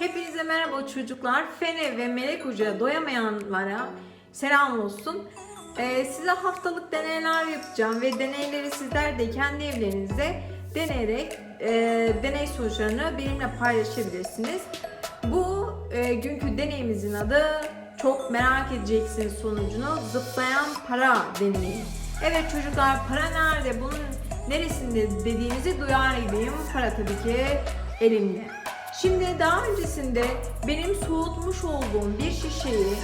Hepinize merhaba çocuklar. Fene ve Melek Hoca'ya doyamayanlara selam olsun. Ee, size haftalık deneyler yapacağım ve deneyleri sizler de kendi evlerinizde deneyerek e, deney sonuçlarını benimle paylaşabilirsiniz. Bu e, günkü deneyimizin adı çok merak edeceksiniz sonucunu zıplayan para deneyi. Evet çocuklar para nerede? Bunun neresinde dediğinizi duyar gibiyim. Para tabii ki elimde. Şimdi daha öncesinde benim soğutmuş olduğum bir şişeyi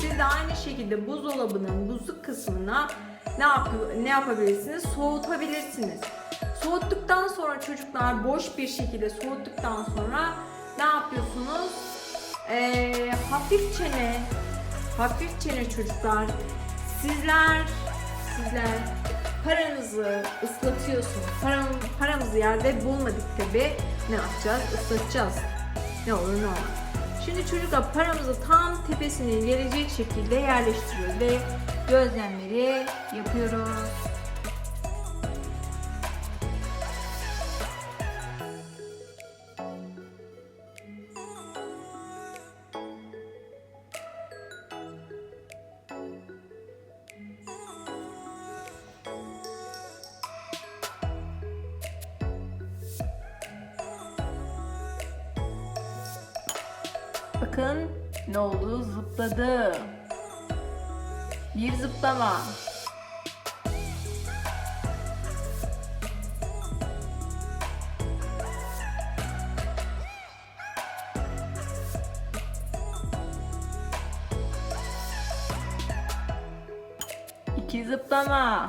siz de aynı şekilde buzdolabının buzluk kısmına ne, yap ne yapabilirsiniz? Soğutabilirsiniz. Soğuttuktan sonra çocuklar boş bir şekilde soğuttuktan sonra ne yapıyorsunuz? Ee, hafif çene, hafif çene çocuklar. Sizler, sizler paranızı ıslatıyorsunuz. Param, paramızı yerde bulmadık tabi. Ne yapacağız? Islatacağız. Ne olur ne olmaz. Şimdi çocuklar paramızı tam tepesine gelecek şekilde yerleştiriyoruz ve gözlemleri yapıyoruz. Bakın ne oldu? Zıpladı. Bir zıplama. İki zıplama.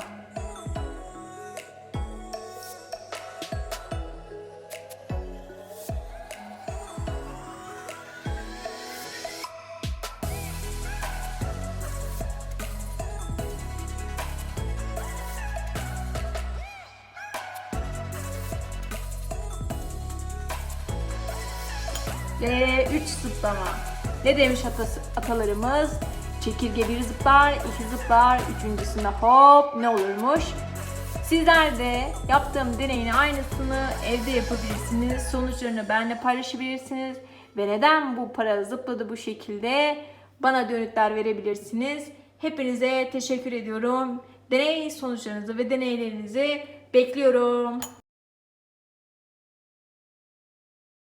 Ve 3 zıplama. Ne demiş atası, atalarımız? Çekirge bir zıplar, iki zıplar, üçüncüsünde hop ne olurmuş? Sizler de yaptığım deneyin aynısını evde yapabilirsiniz. Sonuçlarını benimle paylaşabilirsiniz. Ve neden bu para zıpladı bu şekilde bana dönütler verebilirsiniz. Hepinize teşekkür ediyorum. Deney sonuçlarınızı ve deneylerinizi bekliyorum.